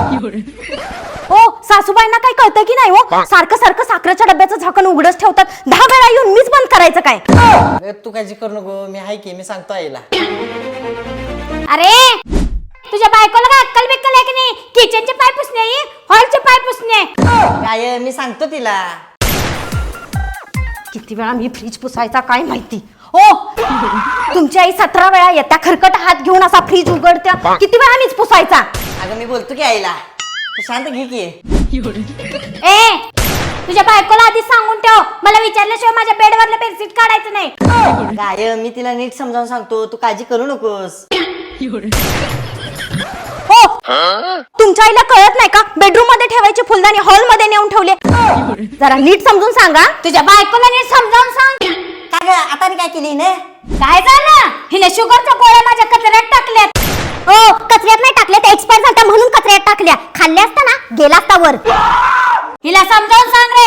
ओ सासूबाईंना काय कळतं की नाही हो? सारखं सारखं साखरेच्या डब्याचं झाकण उघडच ठेवतात. दहा वेळा येऊन मीच बंद करायचं काय? तू काळजी करू नको मी आहे की मी सांगतो आईला. अरे तुझ्या बायकोला काय अक्कल बिक्कल आहे की नाही? किचनचे पाय पुसणे हॉलचे पाय पुसणे. काय मी सांगतो तिला. किती वेळा मी फ्रीज पुसायचा काय माहिती? ओ तुमची आई सतरा वेळा येत्या खरकट हात घेऊन असा फ्रीज उघडत्या. किती वेळा मीच पुसायचा? अगं मी बोलतो की आईला. तू शांत घे की. ए तुझ्या बायकोला आधीच सांगून ठेव. मला विचारल्याशिवाय माझ्या बेडवरलं बेडशीट काढायचं नाही. काय मी तिला नीट समजावून सांगतो. तू काळजी करू नकोस. हो. तुमच्या आईला कळत नाही का? बेडरूममध्ये ठेवायचे फुलदाणी हॉलमध्ये नेऊन ठेवले. जरा नीट समजून सांगा. तुझ्या बायकोला नीट समजावून सांग. का ग आता आणि काय केली ने काय झालं? हिने शुगरच्या गोळ्या माझ्या कचऱ्यात टाकल्यात. हो कचऱ्यात नाही टाकल्या त्या एक्सपायर झाल्या म्हणून कचऱ्यात टाकल्या. खाल्ल्या असता ना गेला असता वर. हिला समजावून सांग रे